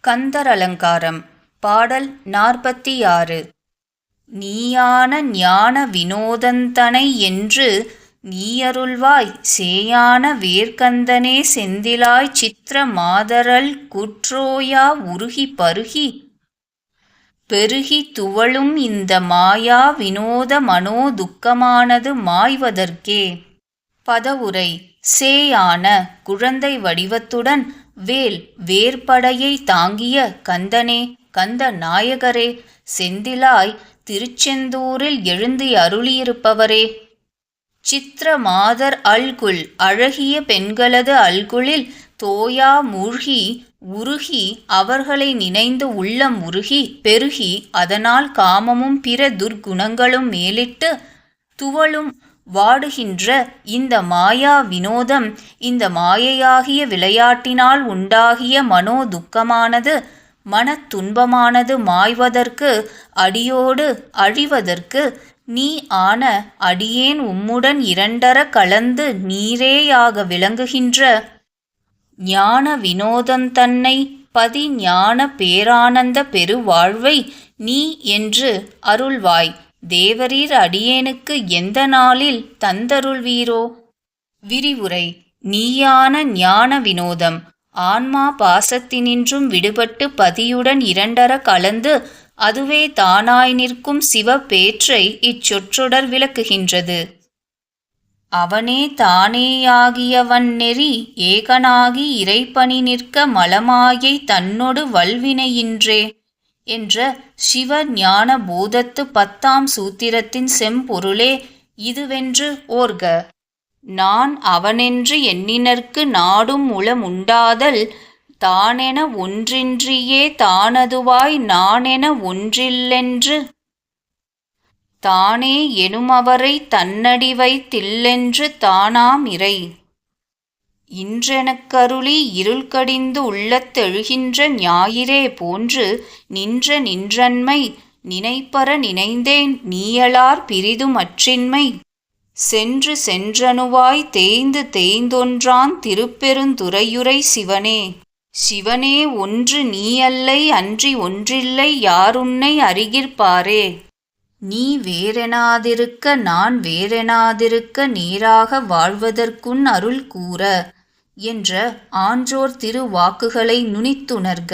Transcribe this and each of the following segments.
கந்தர் அலங்காரம் பாடல் நாற்பத்தி ஆறு நீயான ஞான வினோதந்தனை என்று நீயருள்வாய் சேயான வேர்க்கந்தனே செந்திலாய் சித்திர மாதரல் குற்றோயா உருகி பருகி. பெருகி துவளும் இந்த மாயா வினோத மனோ துக்கமானது மாய்வதற்கே. பதவுரை சேயான குழந்தை வடிவத்துடன் வேல் வேர்படையை தாங்கிய கந்தனே கந்த நாயகரே செந்திலாய் திருச்செந்தூரில் எழுந்து அருளியிருப்பவரே. சித்திர மாதர் அல்குல் அழகிய பெண்களது அல்குலில் தோயா மூழ்கி உருகி அவர்களை நினைந்து உள்ளம் உருகி பெருகி அதனால் காமமும் பிற துர்க்குணங்களும் மேலிட்டு துவளும் வாடுகின்ற இந்த மாயா வினோதம் இந்த மாயையாகிய விளையாட்டினால் உண்டாகிய மனோ துக்கமானது மனத் துன்பமானது மாய்வதற்கு அடியோடு அழிவதற்கு நீ ஆன அடியேன் உம்முடன் இரண்டர கலந்து நீரேயாக விளங்குகின்ற ஞான வினோதந்தன்னை பதி ஞான பேரானந்த பெருவாழ்வை நீ என்று அருள்வாய். தேவரீர் அடியேனுக்கு எந்த நாளில் தந்தருள்வீரோ? விரிவுரை. நீயான ஞான வினோதம். ஆன்மா பாசத்தினின்றும் விடுபட்டு பதியுடன் இரண்டர கலந்து அதுவே தானாய் நிற்கும் சிவபேற்றை இச்சொற்றொடர் விளக்குகின்றது. அவனே தானேயாகியவன் நெறி ஏகனாகி இறைப்பணி நிற்க மலமாயை தன்னொடு வல்வினையின்றே. என்ற சிவ ஞான போதத்து பத்தாம் சூத்திரத்தின் செம்பொருளே இதுவென்று ஓர்க. நான் அவனென்று எண்ணினர்க்கு நாடும் உளமுண்டாதல் தானென ஒன்றின்றியே தானதுவாய் நானென ஒன்றில்லென்று. தானே எனுமவரை தன்னடி வைத்தில்லென்று தானாம் இறை. இன்றெனக்கருளி இருள் கடிந்து உள்ளத்தெழுகின்ற ஞாயிறே போன்று நின்ற நின்றன்மை நினைப்பற நினைந்தேன் நீயலார் பிரிதுமற்றின்மை சென்று சென்றனுவாய் தேய்ந்து தேய்ந்தொன்றான் திருப்பெருந்துறையுரை சிவனே. சிவனே ஒன்று நீயல்லை அன்றி ஒன்றில்லை யாருன்னை அறிகிற்பாரே. நீ வேறெனாதிருக்க நான் வேறெனாதிருக்க நேராக வாழ்வதற்குன் அருள் கூற. என்ற ஆன்றோர் திருவாக்குகளை நுனித்துணர்க.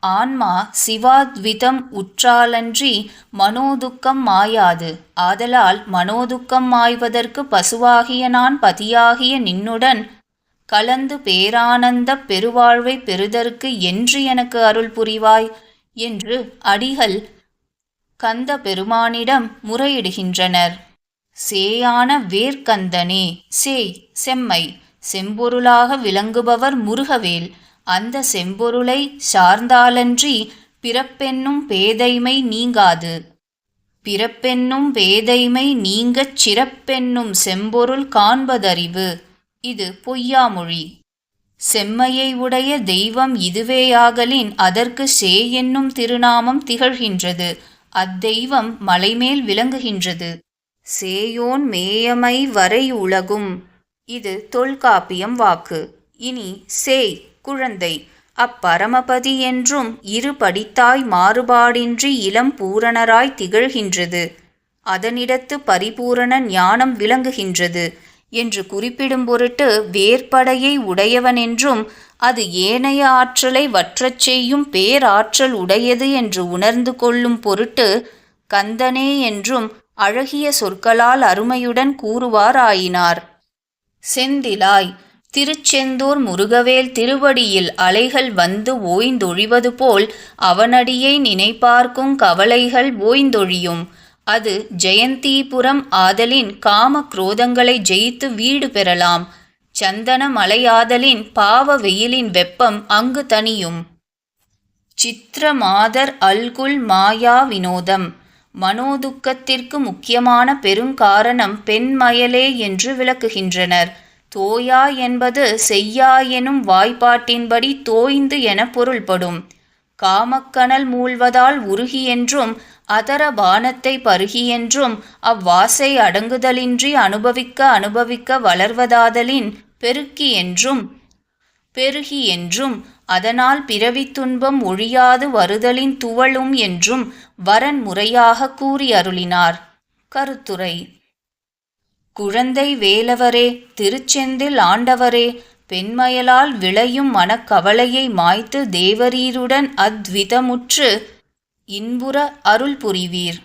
ஆன்மா சிவாத்விதம் உற்றாலன்றி மனோதுக்கம் மாயாது. ஆதலால் மனோதுக்கம் மாய்வதற்கு பசுவாகிய நான் பதியாகிய நின்னுடன் கலந்து பேரானந்தப் பெருவாழ்வை பெறுதற்கு என்று எனக்கு அருள் புரிவாய் என்று அடிகள் கந்த பெருமானிடம் முறையிடுகின்றனர். சேயான வேர்க்கந்தனே சேய் செம்மை. செம்பொருளாக விளங்குபவர் முருகவேல். அந்த செம்பொருளை சார்ந்தாலன்றி பிறப்பென்னும் பேதைமை நீங்காது. பிறப்பென்னும் பேதைமை நீங்கச் சிறப்பென்னும் செம்பொருள் காண்பதறிவு. இது பொய்யாமொழி செம்மையை உடைய தெய்வம் இதுவேயாகலின் அதற்கு சே என்னும் திருநாமம் திகழ்கின்றது. அத்தெய்வம் மலைமேல் விளங்குகின்றது. சேயோன் மேயமை வரை உலகும். இது தொல்காப்பியம் வாக்கு. இனி சேய் குழந்தை அப்பரமபதி என்றும் இரு படித்தாய் மாறுபாடின்றி இளம் பூரணராய் திகழ்கின்றது. அதனிடத்து பரிபூரண ஞானம் விளங்குகின்றது என்று குறிப்பிடும் பொருட்டு வேற்படையை உடையவனென்றும் அது ஏனைய ஆற்றலை வற்றச் செய்யும் பேராற்றல் உடையது என்று உணர்ந்து கொள்ளும் பொருட்டு கந்தனே என்றும் அழகிய சொற்களால் அருமையுடன் கூறுவாராயினார். செந்திலாய் திருச்செந்தூர் முருகவேல் திருவடியில் அலைகள் வந்து ஓய்ந்தொழிவது போல் அவனடியை நினைப்பார்க்கும் கவலைகள் ஓய்ந்தொழியும். அது ஜெயந்தீபுரம் ஆதலின் காம குரோதங்களை ஜெயித்து வீடு பெறலாம். சந்தன மலையாதலின் பாவ வெயிலின் வெப்பம் அங்கு தனியும் சித்திரமாதர் அல்குல் மாயா வினோதம். மனோதுக்கத்திற்கு முக்கியமான பெருங்காரணம் பெண்மயலே என்று விளக்குகின்றனர். தோயா என்பது செய்யா எனும் வாய்ப்பாட்டின்படி தோய்ந்து என பொருள்படும். காமக்கனல் மூழ்வதால் உருகி என்றும் அதர பானத்தை பருகி என்றும் அவ்வாசை அடங்குதலின்றி அனுபவிக்க அனுபவிக்க வளர்வதாதலின் பெருக்கி என்றும் பெருகி என்றும் அதனால் பிறவித் துன்பம் ஒழியாது வருதலின் துவளும் என்றும் வரன் முறையாக கூறி அருளினார் கருத்துரை. குழந்தை வேலவரே திருச்செந்தில் ஆண்டவரே பெண்மயலால் விளையும் மனக்கவலையை மாய்த்து தேவரீருடன் அத்விதமுற்று இன்புற அருள் புரிவீர்.